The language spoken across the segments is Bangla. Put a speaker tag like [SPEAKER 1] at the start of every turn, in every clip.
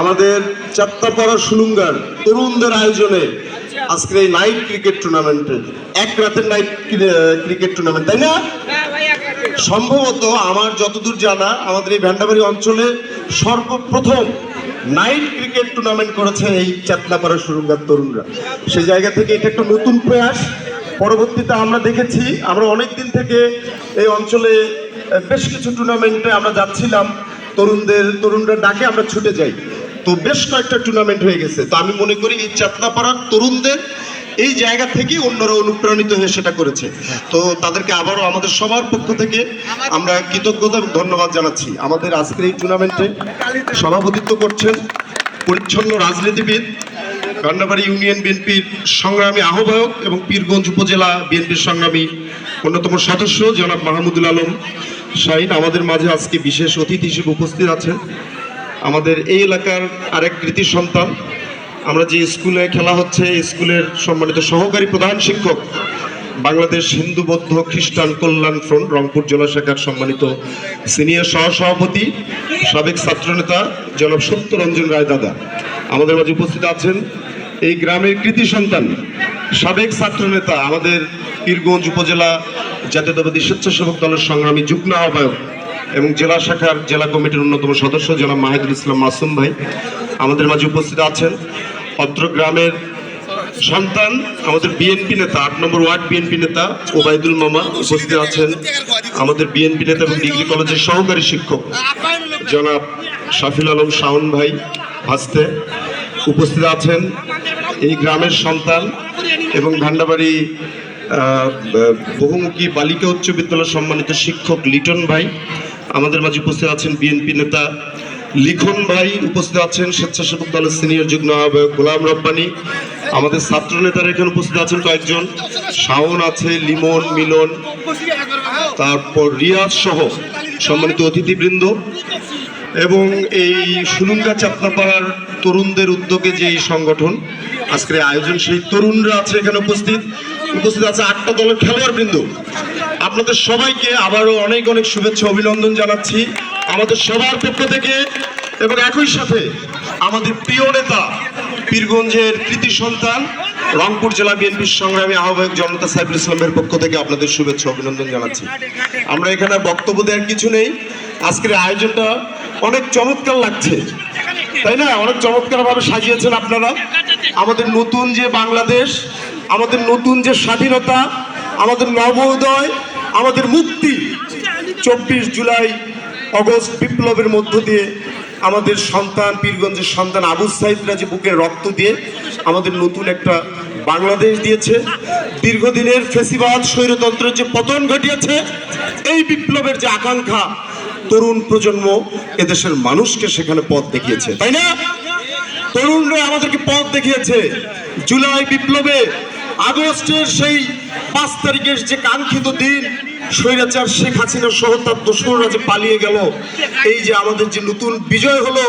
[SPEAKER 1] আমাদের চাপ্তাপাড়া সুলুঙ্গার তরুণদের আয়োজনে আজকের এই নাইট ক্রিকেট টুর্নামেন্টে এক রাতের নাইট ক্রিকেট টুর্নামেন্ট তাই না সম্ভবত আমার যতদূর জানা আমাদের এই ভ্যান্ডাবাড়ি অঞ্চলে সর্বপ্রথম নাইট ক্রিকেট টুর্নামেন্ট করেছে এই চাতলাপাড়া সুরঙ্গার তরুণরা সেই জায়গা থেকে এটা একটা নতুন প্রয়াস পরবর্তীতে আমরা দেখেছি আমরা অনেক দিন থেকে এই অঞ্চলে বেশ কিছু টুর্নামেন্টে আমরা যাচ্ছিলাম তরুণদের তরুণরা ডাকে আমরা ছুটে যাই তো বেশ কয়েকটা টুর্নামেন্ট হয়ে গেছে তো আমি মনে করি এই চাপনাপাড়ার তরুণদের এই জায়গা থেকেই অন্যরা অনুপ্রাণিত হয়ে সেটা করেছে তো তাদেরকে আবারও আমাদের সবার পক্ষ থেকে আমরা কৃতজ্ঞতা ধন্যবাদ জানাচ্ছি আমাদের আজকের এই টুর্নামেন্টে সভাপতিত্ব করছেন পরিচ্ছন্ন রাজনীতিবিদ রান্নাবাড়ি ইউনিয়ন বিএনপির সংগ্রামী আহ্বায়ক এবং পীরগঞ্জ উপজেলা বিএনপির সংগ্রামী অন্যতম সদস্য জনাব মাহমুদুল আলম শাহিন আমাদের মাঝে আজকে বিশেষ অতিথি হিসেবে উপস্থিত আছেন আমাদের এই এলাকার আরেক কৃতি সন্তান আমরা যে স্কুলে খেলা হচ্ছে স্কুলের সম্মানিত সহকারী প্রধান শিক্ষক বাংলাদেশ হিন্দু বৌদ্ধ খ্রিস্টান কল্যাণ ফ্রন্ট রংপুর জেলা শাখার সম্মানিত সিনিয়র সহসভাপতি সাবেক ছাত্রনেতা জনব সত্যরঞ্জন রায় দাদা আমাদের মাঝে উপস্থিত আছেন এই গ্রামের কৃতি সন্তান সাবেক ছাত্রনেতা আমাদের পীরগঞ্জ উপজেলা জাতীয়তাবাদী স্বেচ্ছাসেবক দলের সংগ্রামী যুগ্ম আহ্বায়ক এবং জেলা শাখার জেলা কমিটির অন্যতম সদস্য জেলা মাহিদুল ইসলাম মাসুম ভাই আমাদের মাঝে উপস্থিত আছেন অত্র গ্রামের সন্তান আমাদের বিএনপি নেতা আট নম্বর ওয়ার্ড বিএনপি নেতা ওবায়দুল মামা উপস্থিত আছেন আমাদের বিএনপি নেতা এবং ডিগ্রি কলেজের সহকারী শিক্ষক জনাব শাফিল আলম শাওন ভাই হাসতে উপস্থিত আছেন এই গ্রামের সন্তান এবং ভান্ডাবাড়ি বহুমুখী বালিকা উচ্চ বিদ্যালয় সম্মানিত শিক্ষক লিটন ভাই আমাদের মাঝে উপস্থিত আছেন বিএনপি নেতা লিখন ভাই উপস্থিত আছেন স্বেচ্ছাসেবক দলের সিনিয়র যুগ্ম আহ্বায়ক গোলাম রব্বানি আমাদের ছাত্র নেতারা এখানে উপস্থিত আছেন কয়েকজন শাওন আছে লিমন মিলন তারপর রিয়াজ সহ সম্মানিত অতিথিবৃন্দ এবং এই সুলুঙ্গা চাপনাপাড়ার তরুণদের উদ্যোগে যে এই সংগঠন আজকের আয়োজন সেই তরুণরা আছে এখানে উপস্থিত উপস্থিত আছে আটটা দলের খেলোয়াড় বৃন্দ আপনাদের সবাইকে আবারও অনেক অনেক শুভেচ্ছা অভিনন্দন জানাচ্ছি আমাদের সবার পক্ষ থেকে এবং একই সাথে আমাদের প্রিয় নেতা পীরগঞ্জের কৃতি সন্তান রংপুর জেলা বিএনপির সংগ্রামী আহ্বায়ক জনতা সাইফুল ইসলামের পক্ষ থেকে আপনাদের শুভেচ্ছা অভিনন্দন জানাচ্ছি আমরা এখানে বক্তব্য দেওয়ার কিছু নেই আজকের আয়োজনটা অনেক চমৎকার লাগছে তাই না অনেক চমৎকারভাবে সাজিয়েছেন আপনারা আমাদের নতুন যে বাংলাদেশ আমাদের নতুন যে স্বাধীনতা আমাদের নবোদয় আমাদের মুক্তি চব্বিশ জুলাই অগস্ট বিপ্লবের মধ্য দিয়ে আমাদের সন্তান পীরগঞ্জের সন্তান আবু সাহিদরা যে বুকের রক্ত দিয়ে আমাদের নতুন একটা বাংলাদেশ দিয়েছে দীর্ঘদিনের ফেসিবাদ স্বৈরতন্ত্রের যে পতন ঘটিয়েছে এই বিপ্লবের যে আকাঙ্ক্ষা তরুণ প্রজন্ম এদেশের মানুষকে সেখানে পথ দেখিয়েছে তাই না তরুণরা আমাদেরকে পথ দেখিয়েছে জুলাই বিপ্লবে আগস্টের সেই পাঁচ তারিখের যে কাঙ্ক্ষিত দিন স্বৈরাচার শেখ হাসিনার সহ তার দোসররা যে পালিয়ে গেল এই যে আমাদের যে নতুন বিজয় হলো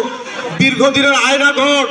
[SPEAKER 1] দীর্ঘদিনের আয়নাঘর